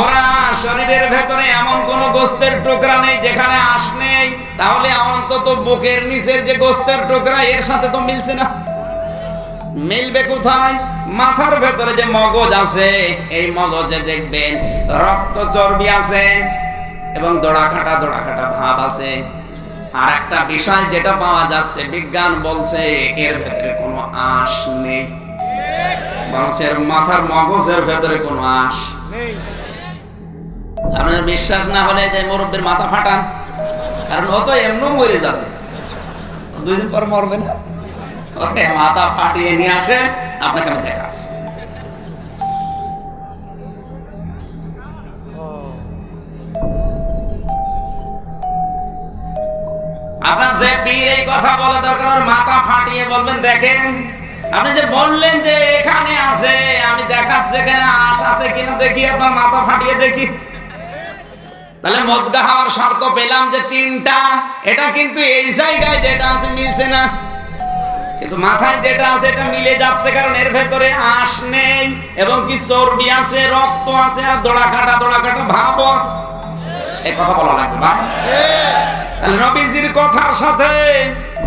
ওরা শরীরের ভেতরে এমন কোন গোস্তের টুকরা নেই যেখানে আঁশ নেই। তাহলে অন্তত বুকের নিচের যে গোস্তের টুকরা, এর সাথে তো মিলছে না। মিলবে কোথায়? মাথার ভেতরে যে মগজ আছে, এই মগজে দেখবেন রক্ত চর্বি আছে এবং দড়া কাটা ভাব আছে। আর একটা বিষয় যেটা পাওয়া যাচ্ছে, বিজ্ঞান বলছে এর ভেতরে কোনো আঁশ নেই। এর মাথার মগজের ভেতরে কোনো আঁশ আপনার বিশ্বাস না হলে যে মুরব্বীর মাথা ফাটান। কারণ ও তো এমনও মরে যাবে। দুই দিন পর মরবে না। ওকে, মাথা ফাটিয়ে নিয়ে আসে আপনাকে আমি দেখাচ্ছি। আপনার যে পীর এই কথা বলা দরকার মাথা ফাটিয়ে বলবেন, দেখেন। আপনি যে বললেন যে এখানে আছে, আমি দেখাচ্ছি এখানে আশ আছে কিনা, দেখি আপনার মাথা ফাটিয়ে দেখি। তাহলে মদগা হওয়ার শর্ত পেলাম যে তিনটা। এটা কিন্তু এই জায়গায় যেটা আছে মিলছে না। কিন্তু মাথায় যেটা আছে এটা মিলে যাচ্ছে কারণ এর ভেতরে আঁশ নেই এবং কি চর্বি আছে রক্ত আছে আর দোড়া কাটা দোড়া কাটা ভাব আছে। এই কথা বলা লাগবে বা তাহলে নবীজির কথার সাথে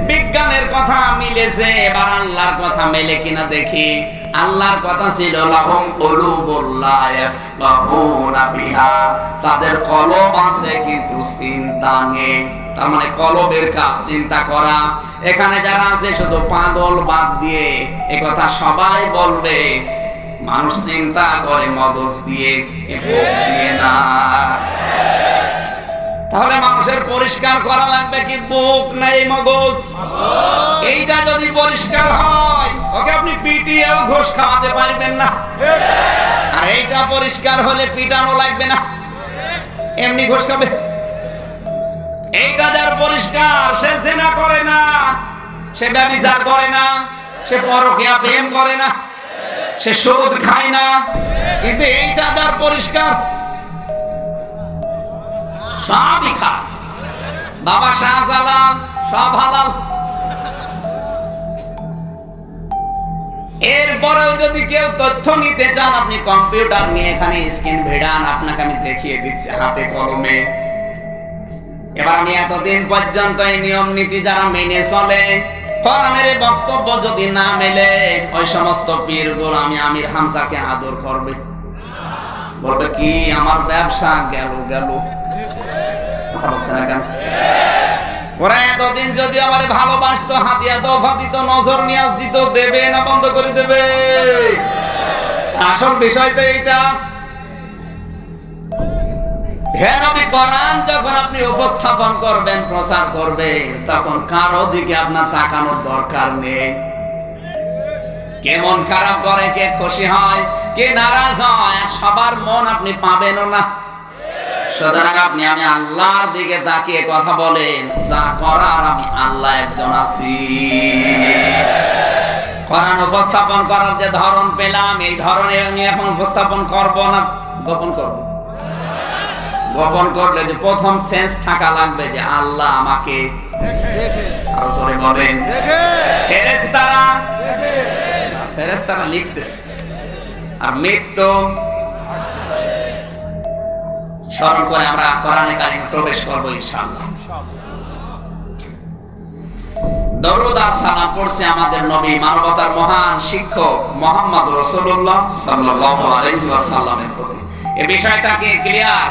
বিজ্ঞানের কথা মিলেছে এবার আল্লাহর কথা মেলে কিনা দেখি। আল্লাহর কথা ছিল লাহুম কুলুবুল্লাহ ইয়াফকাহুনা বিহা। তাদের কলব আছে কিন্তু চিন্তা নেই। তার মানে কলবের কাজ চিন্তা করা। এখানে যারা আছে শুধু পাগল বাদ দিয়ে এ কথা সবাই বলবে। মানুষ চিন্তা করে মগজ দিয়ে দিয়ে না। তাহলে মানুষের পরিষ্কার করা লাগবে কি? বুক না এই মগজ। এইটা যদি পরিষ্কার হয় ওকে আপনি পিটিয়েও ঘোষ খাওয়াতে পারবেন না। আর এইটা পরিষ্কার হলে পিটানো লাগবে না। এমনি ঘোষ খাবে। এইটা যার পরিষ্কার সে জেনা করে না সে ব্যবচার করে না সে পরকিয়া প্রেম করে না সে সুদ খায় না। কিন্তু এইটা যার পরিষ্কার সবই খা বাবা শাহজালাল সব হালাল। এরপরেও যদি কেউ তথ্য নিতে চান, আপনি কম্পিউটার নিয়ে এখানে স্ক্রিন ভিড়ান, আপনাকে আমি দেখিয়ে দিচ্ছি হাতে কলমে। এবার আমি এতদিন পর্যন্ত এই নিয়ম নীতি যারা মেনে চলে, কোরআনের বক্তব্য যদি না মেলে, ওই সমস্ত পীরগুলো আমি আমির হামসাকে আদর করবে। বলবে, কি, আমার ব্যবসা গেল গেল? কথা বলছে না কেন? ওরা এতদিন যদি আমার ভালোবাসতো, হাতিয়া তোফা দিত, নজর নিয়াজ দিত, দেবে না বন্ধ করে দেবে? আসল বিষয় তো এইটা। প্রচার করবেন, তখন কারও দিকে আপনার দরকার নেই? খারাপ করে, কে খুশি হয়, কে নারাজ হয় সবার মন আপনি পাবেনও না। সুতরাং আপনি, আমি আল্লাহর দিকে তাকিয়ে কথা বলেন, যা করার আমি আল্লাহ একজন আছি। কোরআন উপস্থাপন করার যে ধরন পেলাম, এই ধরনে আমি এখন উপস্থাপন করব না, গোপন করব। গোপন করলে যে প্রথম সেন্স থাকা লাগবে যে আল্লাহ আমাকে আরও জোরে বলেন। ফেরেশতারা ফেরেশতারা লিখতেছে, আর মৃত্যু স্মরণ করে আমরা কোরআনে কারিমে প্রবেশ করব ইনশাআল্লাহ। দরুদ আর সালাম পড়ছে আমাদের নবী মানবতার মহান শিক্ষক মোহাম্মদ রসুল্লাহ সাল্লাল্লাহু আলাইহি ওয়াসাল্লামের প্রতি। এই বিষয়টাকে ক্লিয়ার